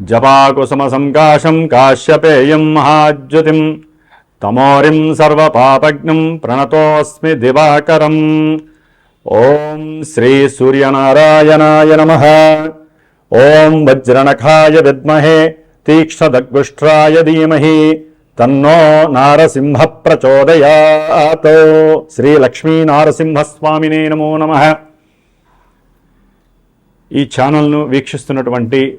జపాకుసుమసంకాశం కాశ్యపేయం మహాజ్యుతిం. తమోరిం సర్వపాపజ్ఞం ప్రణతోస్మి దివాకరం. ఓం శ్రీ సూర్యనారాయణాయ నమ. ఓం వజ్రనఖాయ విద్మహే తీక్ష్ణదగ్గుష్ట్రాయ ధీమహి. తన్నో నారసింహ ప్రచోదయాత్. శ్రీ లక్ష్మీ నారసింహస్వామినే నమో నమః. ఈ ఛానల్ను వీక్షిస్తున్నటువంటి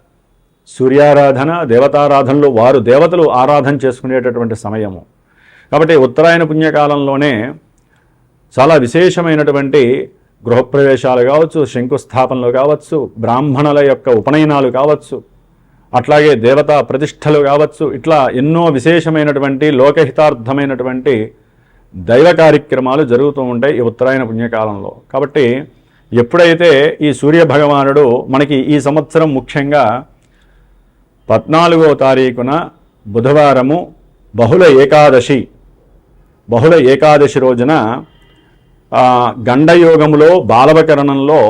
సూర్యారాధన దేవతారాధనలో వారు దేవతలు ఆరాధన చేసుకునేటటువంటి సమయము. కాబట్టి ఉత్తరాయణ పుణ్యకాలంలోనే చాలా విశేషమైనటువంటి గృహప్రవేశాలు కావచ్చు శంకుస్థాపనలు కావచ్చు బ్రాహ్మణుల యొక్క ఉపనయనాలు కావచ్చు అట్లాగే దేవతా ప్రతిష్టలు కావచ్చు ఇట్లా ఎన్నో విశేషమైనటువంటి లోకహితార్థమైనటువంటి దైవ కార్యక్రమాలు జరుగుతూ ఉంటాయి ఈ ఉత్తరాయణ పుణ్యకాలంలో. కాబట్టి ఎప్పుడైతే ఈ సూర్య భగవానుడు మనకి ఈ సంవత్సరం ముఖ్యంగా పద్నాలుగో తారీఖున బుధవారము బహుళ ఏకాదశి. బహుళ ఏకాదశి రోజున గండయోగములో బాలవకరణంలో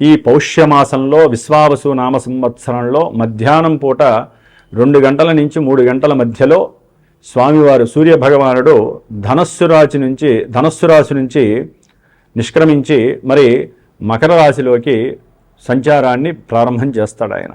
ఈ పౌష్యమాసంలో విశ్వావసు నామ సంవత్సరంలో మధ్యాహ్నం పూట రెండు గంటల నుంచి మూడు గంటల మధ్యలో స్వామివారు సూర్య భగవానుడు ధనస్సు రాశి నుంచి ధనస్సు రాశి నుంచి నిష్క్రమించి మరి మకర రాశిలోకి సంచారాన్ని ప్రారంభం చేస్తాడు ఆయన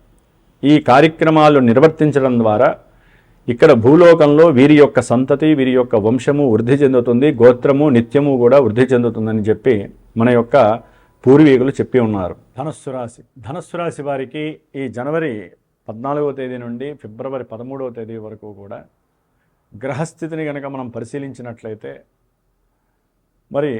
ఈ కార్యక్రమాలు నిర్వర్తించడం ద్వారా ఇక్కడ భూలోకంలో వీరి యొక్క సంతతి వీరి యొక్క వంశము వృద్ధి చెందుతుంది గోత్రము నిత్యము కూడా వృద్ధి చెందుతుందని చెప్పి మన యొక్క పూర్వీకులు చెప్పి ఉన్నారు. ధనస్సు రాశి ధనస్సు రాశి వారికి ఈ జనవరి పద్నాలుగవ తేదీ నుండి ఫిబ్రవరి పదమూడవ తేదీ వరకు కూడా గ్రహస్థితిని కనుక మనం పరిశీలించినట్లయితే మరి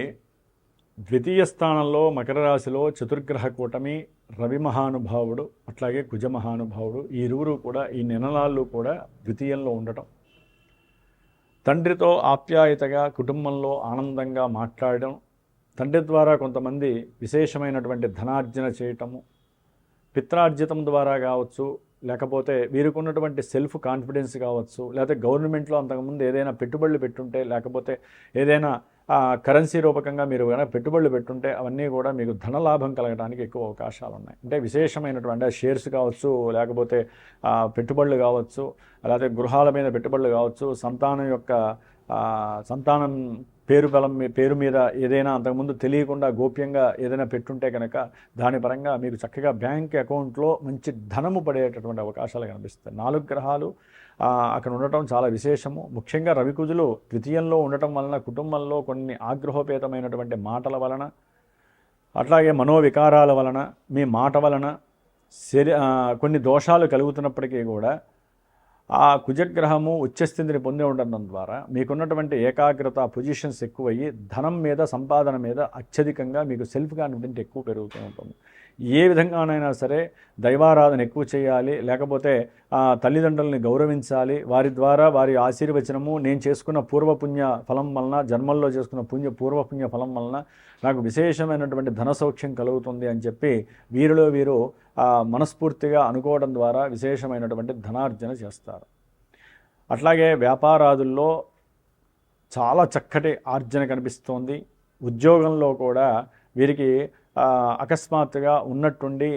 ద్వితీయ స్థానంలో మకర రాశిలో చతుర్గ్రహ కూటమి రవి మహానుభావుడు అట్లాగే కుజ మహానుభావుడు ఈ ఇరువురు కూడా ఈ నినలాళ్ళు కూడా ద్వితీయంలో ఉండటం. తండ్రితో ఆప్యాయతగా కుటుంబంలో ఆనందంగా మాట్లాడడం. తండ్రి ద్వారా కొంతమంది విశేషమైనటువంటి ధనార్జన చేయటము. పిత్రార్జితం ద్వారా కావచ్చు లేకపోతే వీరికి ఉన్నటువంటి సెల్ఫ్ కాన్ఫిడెన్స్ కావచ్చు లేకపోతే గవర్నమెంట్లో అంతకుముందు ఏదైనా పెట్టుబడులు పెట్టుంటే లేకపోతే ఏదైనా కరెన్సీ రూపకంగా మీరు కనుక పెట్టుబడులు పెట్టుంటే అవన్నీ కూడా మీకు ధనలాభం కలగడానికి ఎక్కువ అవకాశాలు ఉన్నాయి అంటే విశేషమైనటువంటి షేర్స్ కావచ్చు లేకపోతే పెట్టుబడులు కావచ్చు లేకపోతే గృహాల మీద పెట్టుబడులు కావచ్చు సంతానం యొక్క సంతానం పేరు బలం మీ- పేరు మీద ఏదైనా అంతకుముందు తెలియకుండా గోప్యంగా ఏదైనా పెట్టుంటే కనుక దాని పరంగా మీకు చక్కగా బ్యాంక్ అకౌంట్లో మంచి ధనము పడేటటువంటి అవకాశాలు కనిపిస్తాయి. నాలుగు గ్రహాలు అక్కడ ఉండటం చాలా విశేషము. ముఖ్యంగా రవికుజులు ద్వితీయంలో ఉండటం వలన కుటుంబంలో కొన్ని ఆగ్రహోపేతమైనటువంటి మాటల వలన అట్లాగే మనోవికారాల వలన మీ మాట వలన శరీ కొన్ని దోషాలు కలుగుతున్నప్పటికీ కూడా ఆ కుజగ్రహము ఉచ్చస్థితిని పొంది ఉండడం ద్వారా మీకున్నటువంటి ఏకాగ్రత పొజిషన్స్ ఎక్కువయ్యి ధనం మీద సంపాదన మీద అత్యధికంగా మీకు సెల్ఫ్ కాన్ఫిడెంట్ ఎక్కువ పెరుగుతూ ఉంటుంది. ఏ విధంగానైనా సరే దైవారాధన ఎక్కువ చేయాలి లేకపోతే తల్లిదండ్రుల్ని గౌరవించాలి వారి ద్వారా వారి ఆశీర్వచనము నేను చేసుకున్న పూర్వపుణ్య ఫలం వలన జన్మల్లో చేసుకున్న పుణ్య పూర్వపుణ్య ఫలం వలన నాకు విశేషమైనటువంటి ధన సౌఖ్యం కలుగుతుంది అని చెప్పి వీరిలో వీరు మనస్ఫూర్తిగా అనుకోవడం ద్వారా విశేషమైనటువంటి ధనార్జన చేస్తారు. అట్లాగే వ్యాపారాదుల్లో చాలా చక్కటి ఆర్జన కనిపిస్తోంది. ఉద్యోగంలో కూడా వీరికి అకస్మాత్తుగా ఉన్నట్టుండి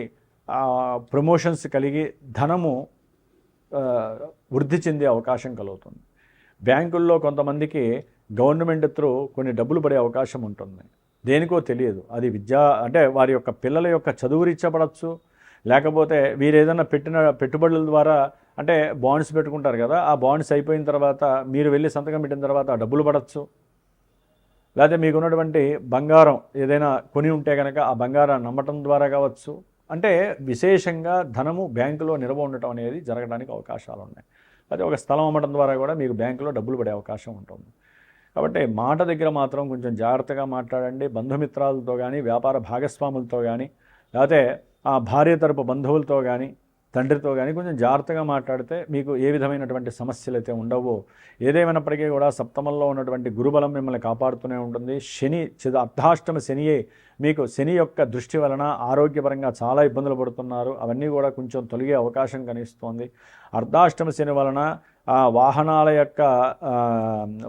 ప్రమోషన్స్ కలిగి ధనము వృద్ధి చెందే అవకాశం కలుగుతుంది. బ్యాంకుల్లో కొంతమందికి గవర్నమెంట్ త్రూ కొన్ని డబ్బులు పడే అవకాశం ఉంటుంది. దేనికో తెలియదు. అది విద్యా అంటే వారి యొక్క పిల్లల యొక్క చదువు రీత్యపడచ్చు లేకపోతే వీరు ఏదైనా పెట్టిన పెట్టుబడుల ద్వారా అంటే బాండ్స్ పెట్టుకుంటారు కదా ఆ బాండ్స్ అయిపోయిన తర్వాత మీరు వెళ్ళి సంతకం పెట్టిన తర్వాత ఆ డబ్బులు పడచ్చు. లేకపోతే మీకు ఉన్నటువంటి బంగారం ఏదైనా కొని ఉంటే కనుక ఆ బంగారాన్ని నమ్మటం ద్వారా కావచ్చు. అంటే విశేషంగా ధనము బ్యాంకులో నిల్వ ఉండటం అనేది జరగడానికి అవకాశాలు ఉన్నాయి అదే ఒక స్థలం అమ్మటం ద్వారా కూడా మీకు బ్యాంకులో డబ్బులు పడే అవకాశం ఉంటుంది. కాబట్టి మాట దగ్గర మాత్రం కొంచెం జాగ్రత్తగా మాట్లాడండి. బంధుమిత్రాలతో కానీ వ్యాపార భాగస్వాములతో కానీ లేకపోతే ఆ భార్య తరపు బంధువులతో కానీ తండ్రితో కానీ కొంచెం జాగ్రత్తగా మాట్లాడితే మీకు ఏ విధమైనటువంటి సమస్యలు అయితే ఉండవో ఏదేమైనప్పటికీ కూడా సప్తమంలో ఉన్నటువంటి గురుబలం మిమ్మల్ని కాపాడుతూనే ఉంటుంది. శని చిద అర్ధాష్టమ శనియే మీకు శని యొక్క దృష్టి వలన ఆరోగ్యపరంగా చాలా ఇబ్బందులు పడుతున్నారు. అవన్నీ కూడా కొంచెం తొలగే అవకాశం కనిపిస్తోంది. అర్ధాష్టమ శని వలన వాహనాల యొక్క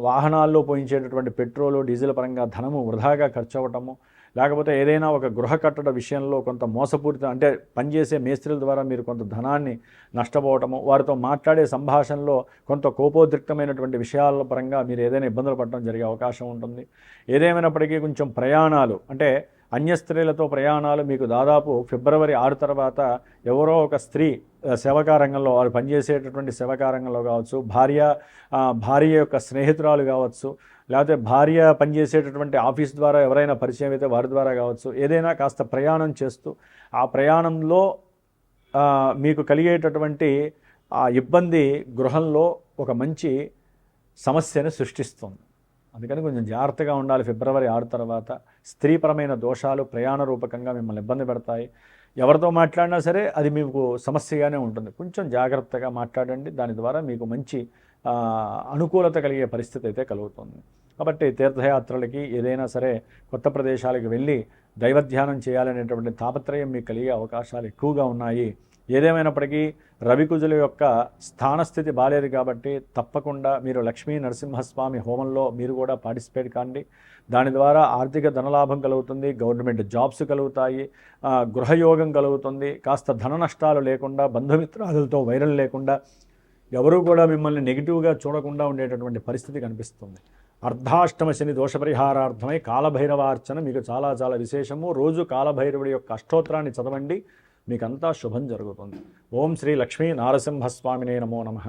వాహనాల్లో పోయించేటటువంటి పెట్రోలు డీజిల్ పరంగా ధనము వృధాగా ఖర్చు అవ్వటము లేకపోతే ఏదైనా ఒక గృహ కట్టడ విషయంలో కొంత మోసపూరిత అంటే పనిచేసే మేస్త్రీల ద్వారా మీరు కొంత ధనాన్ని నష్టపోవటము వారితో మాట్లాడే సంభాషణలో కొంత కోపోద్రిక్తమైనటువంటి విషయాల పరంగా మీరు ఏదైనా ఇబ్బందులు పడటం జరిగే అవకాశం ఉంటుంది. ఏదేమైనప్పటికీ కొంచెం ప్రయాణాలు అంటే అన్య స్త్రీలతో ప్రయాణాలు మీకు దాదాపు ఫిబ్రవరి ఆరు తర్వాత ఎవరో ఒక స్త్రీ సేవకారంగంలో వారు పనిచేసేటటువంటి సేవకారంగంలో కావచ్చు భార్య భార్య యొక్క స్నేహితురాలు కావచ్చు లేకపోతే భార్య పనిచేసేటటువంటి ఆఫీస్ ద్వారా ఎవరైనా పరిచయం అయితే వారి ద్వారా కావచ్చు ఏదైనా కాస్త ప్రయాణం చేస్తూ ఆ ప్రయాణంలో మీకు కలిగేటటువంటి ఆ ఇబ్బంది గృహంలో ఒక మంచి సమస్యను సృష్టిస్తుంది. అందుకని కొంచెం జాగ్రత్తగా ఉండాలి. ఫిబ్రవరి ఆరు తర్వాత స్త్రీపరమైన దోషాలు ప్రయాణ రూపకంగా మిమ్మల్ని ఇబ్బంది పెడతాయి. ఎవరితో మాట్లాడినా సరే అది మీకు సమస్యగానే ఉంటుంది. కొంచెం జాగ్రత్తగా మాట్లాడండి. దాని ద్వారా మీకు మంచి అనుకూలత కలిగే పరిస్థితి అయితే కలుగుతుంది. కాబట్టి తీర్థయాత్రలకి ఏదైనా సరే కొత్త ప్రదేశాలకు వెళ్ళి దైవధ్యానం చేయాలనేటువంటి తాపత్రయం మీకు కలిగే అవకాశాలు ఎక్కువగా ఉన్నాయి. ఏదేమైనప్పటికీ రవికుజుల యొక్క స్థానస్థితి బాలేదు కాబట్టి తప్పకుండా మీరు లక్ష్మీ నరసింహస్వామి హోమంలో మీరు కూడా పార్టిసిపేట్ కాండి. దాని ద్వారా ఆర్థిక ధనలాభం కలుగుతుంది గవర్నమెంట్ జాబ్స్ కలుగుతాయి గృహయోగం కలుగుతుంది. కాస్త ధన నష్టాలు లేకుండా బంధుమిత్రాదులతో వైరల్ లేకుండా ఎవరూ కూడా మిమ్మల్ని నెగిటివ్గా చూడకుండా ఉండేటటువంటి పరిస్థితి కనిపిస్తుంది. అర్ధాష్టమ శని దోష పరిహారార్థమై కాలభైరవార్చన మీకు చాలా చాలా విశేషము. రోజు కాలభైరవుడి యొక్క అష్టోత్తరాన్ని చదవండి. మీకంతా శుభం జరుగుతుంది. ఓం శ్రీ లక్ష్మీ నారసింహస్వామినే నమో నమ.